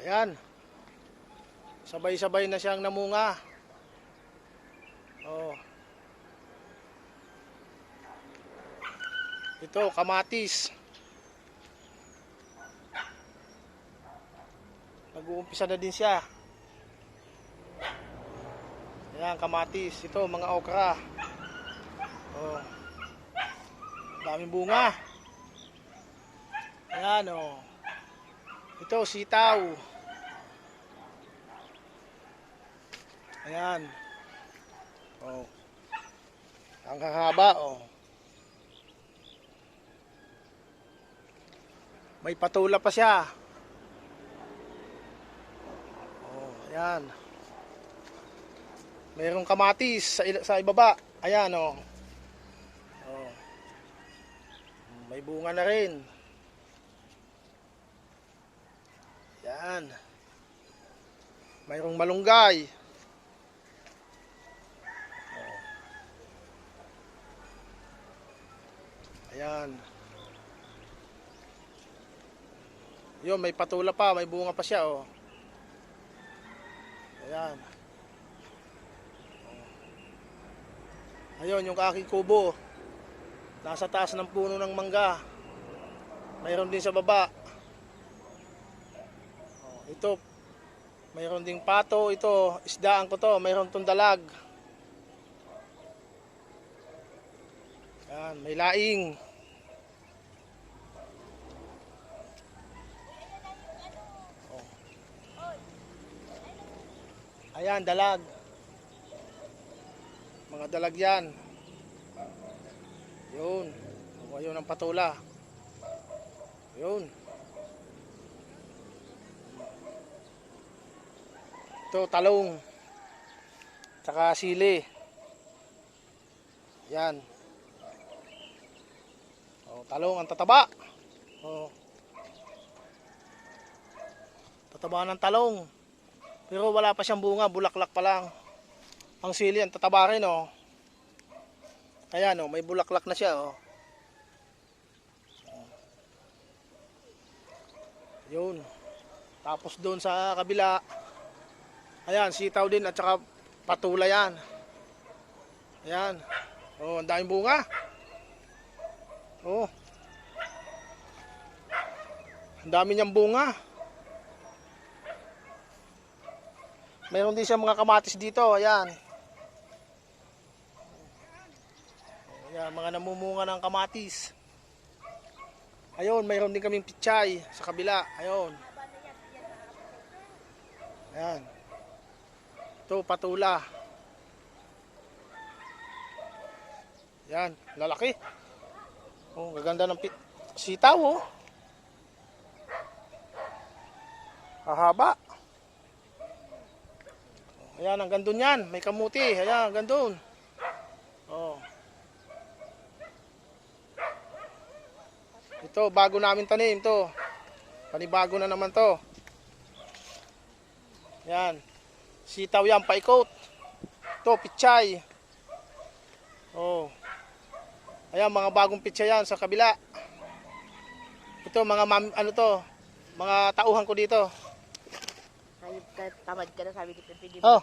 Ayan. Sabay-sabay na siyang namunga. Oh. Ito, kamatis. Nag-uumpisa na din siya. Ayan, kamatis. Ito, mga okra. Oh. Daming bunga. Ayan, oh. Ito, sitaw. Ayan. Oh. Ang hahaba, oh. May patula pa siya. Oh, ayan. Mayroong kamatis sa, sa ibaba. Ayan, oh. Oh. May bunga na rin. Yan. Mayroong malunggay. Oh. Ayan. Yun, may patula pa, may bunga pa siya, oh. Ayan. Oh. Ayun, yung aking kubo. Nasa taas ng puno ng mangga. Mayroon din sa baba. Ito, mayroon ding pato. Ito, isdaan ko to. Mayroon tong dalag. Yan, may laing. Oh. Ayan, dalag. Mga dalag yan. Yun. O, Ayun ang patula. Yun. Ito, talong. Tsaka sili. Yan. O, talong ang tataba. O. Tataba ng talong. Pero wala pa siyang bunga, bulaklak pa lang. Ang sili ang tataba rin, oh. Ayan, oh, may bulaklak na siya, oh. Yun. Tapos doon sa kabila, ayan, sitaw din at saka patula yan. Ayan. Oh, ang daming bunga. Oh. Ang dami niyang bunga. Meron din siya mga kamatis dito, ayan. Ayan, mga namumunga ng kamatis. Ayun, mayroon din kaming pichay sa kabila. Ayun. Ayan. Ito, patula. Yan, lalaki. Oh, gaganda ng sitaw, oh. Hahaba. Ayan, ang gandun yan. May kamuti. Ayan, ang gandun. Oh. Ito, bago namin tanim to. Panibago na naman to. Yan. Sitaw yan, paikot. Ito, pichay. Oh. Ayan, mga bagong pichay yan sa kabila. Ito, mga mam, ano to, mga tauhan ko dito. Ka, tamad ka na sabi ni Pepe, Oh.